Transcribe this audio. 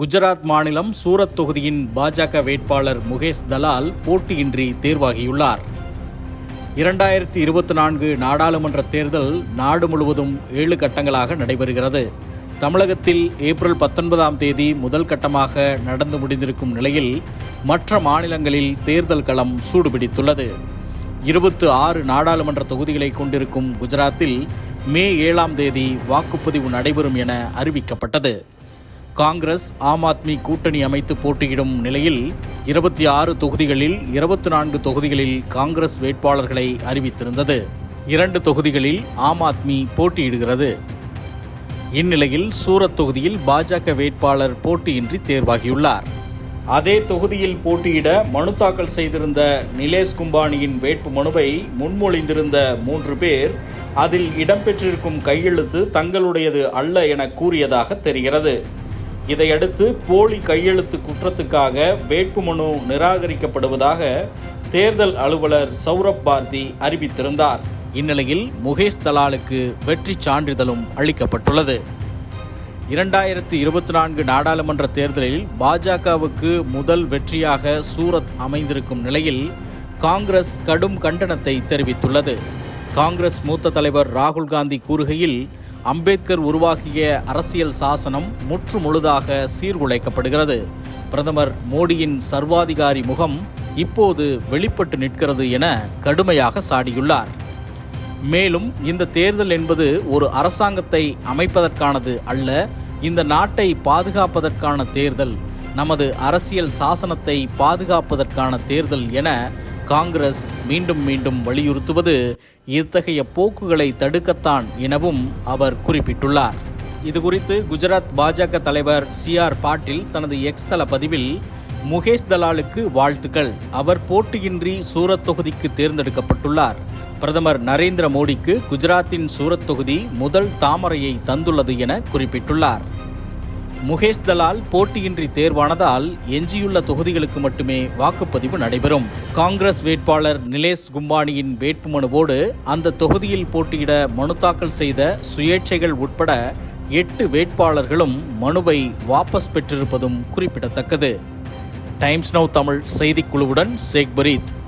குஜராத் மாநிலம் சூரத் தொகுதியின் பாஜக வேட்பாளர் முகேஷ் தலால் போட்டியின்றி தேர்வாகியுள்ளார். இரண்டாயிரத்தி இருபத்தி நான்கு நாடாளுமன்ற தேர்தல் நாடு முழுவதும் ஏழு கட்டங்களாக நடைபெறுகிறது. தமிழகத்தில் ஏப்ரல் பத்தொன்பதாம் தேதி முதல் கட்டமாக நடந்து முடிந்திருக்கும் நிலையில் மற்ற மாநிலங்களில் தேர்தல் களம் சூடுபிடித்துள்ளது. இருபத்து ஆறு நாடாளுமன்ற தொகுதிகளை கொண்டிருக்கும் குஜராத்தில் மே ஏழாம் தேதி வாக்குப்பதிவு நடைபெறும் என அறிவிக்கப்பட்டது. காங்கிரஸ் ஆம் ஆத்மி கூட்டணி அமைத்து போட்டியிடும் நிலையில் இருபத்தி ஆறு தொகுதிகளில் இருபத்தி நான்கு தொகுதிகளில் காங்கிரஸ் வேட்பாளர்களை அறிவித்திருந்தது. இரண்டு தொகுதிகளில் ஆம் ஆத்மி போட்டியிடுகிறது. இந்நிலையில் சூரத் தொகுதியில் பாஜக வேட்பாளர் போட்டியின்றி தேர்வாகியுள்ளார். அதே தொகுதியில் போட்டியிட மனு தாக்கல் செய்திருந்த நிலேஷ் கும்பானியின் வேட்பு மனுவை முன்மொழிந்திருந்த மூன்று பேர் அதில் இடம்பெற்றிருக்கும் கையெழுத்து தங்களுடையது அல்ல என கூறியதாக தெரிகிறது. இதையடுத்து போலி கையெழுத்து குற்றத்துக்காக வேட்புமனு நிராகரிக்கப்படுவதாக தேர்தல் அலுவலர் சௌரப் பாரதி அறிவித்திருந்தார். இந்நிலையில் முகேஷ் தலாலுக்கு வெற்றி சான்றிதழும் அளிக்கப்பட்டுள்ளது. இரண்டாயிரத்தி இருபத்தி நான்கு நாடாளுமன்ற தேர்தலில் பாஜகவுக்கு முதல் வெற்றியாக சூரத் அமைந்திருக்கும் நிலையில் காங்கிரஸ் கடும் கண்டனத்தை தெரிவித்துள்ளது. காங்கிரஸ் மூத்த தலைவர் ராகுல் காந்தி கூறுகையில் அம்பேத்கர் உருவாக்கிய அரசியல் சாசனம் முற்று முழுதாக சீர்குலைக்கப்படுகிறது. பிரதமர் மோடியின் சர்வாதிகாரி முகம் இப்போது வெளிப்பட்டு நிற்கிறது என கடுமையாக சாடியுள்ளார். மேலும் இந்த தேர்தல் என்பது ஒரு அரசாங்கத்தை அமைப்பதற்கானது அல்ல இந்த நாட்டை பாதுகாப்பதற்கான தேர்தல் நமது அரசியல் சாசனத்தை பாதுகாப்பதற்கான தேர்தல் என காங்கிரஸ் மீண்டும் மீண்டும் வலியுறுத்துவது இத்தகைய போக்குகளை தடுக்கத்தான் எனவும் அவர் குறிப்பிட்டுள்ளார். இதுகுறித்து குஜராத் பாஜக தலைவர் சி ஆர் பாட்டீல் தனது எக்ஸ் தள பதிவில் முகேஷ் தலாலுக்கு வாழ்த்துக்கள். அவர் போட்டியின்றி சூரத் தொகுதிக்கு தேர்ந்தெடுக்கப்பட்டுள்ளார். பிரதமர் நரேந்திர மோடிக்கு குஜராத்தின் சூரத் தொகுதி முதல் தாமரையை தந்துள்ளது என குறிப்பிட்டுள்ளார். முகேஷ் தலால் போட்டியின்றி தேர்வானதால் எஞ்சியுள்ள தொகுதிகளுக்கு மட்டுமே வாக்குப்பதிவு நடைபெறும். காங்கிரஸ் வேட்பாளர் நிலேஷ் கும்பானியின் வேட்புமனுவோடு அந்த தொகுதியில் போட்டியிட மனு தாக்கல் செய்த சுயேட்சைகள் உட்பட எட்டு வேட்பாளர்களும் மனுவை வாபஸ் பெற்றிருப்பதும் குறிப்பிடத்தக்கது. டைம்ஸ் நவ் தமிழ் செய்திக்குழுவுடன் ஷேக் பரீத்.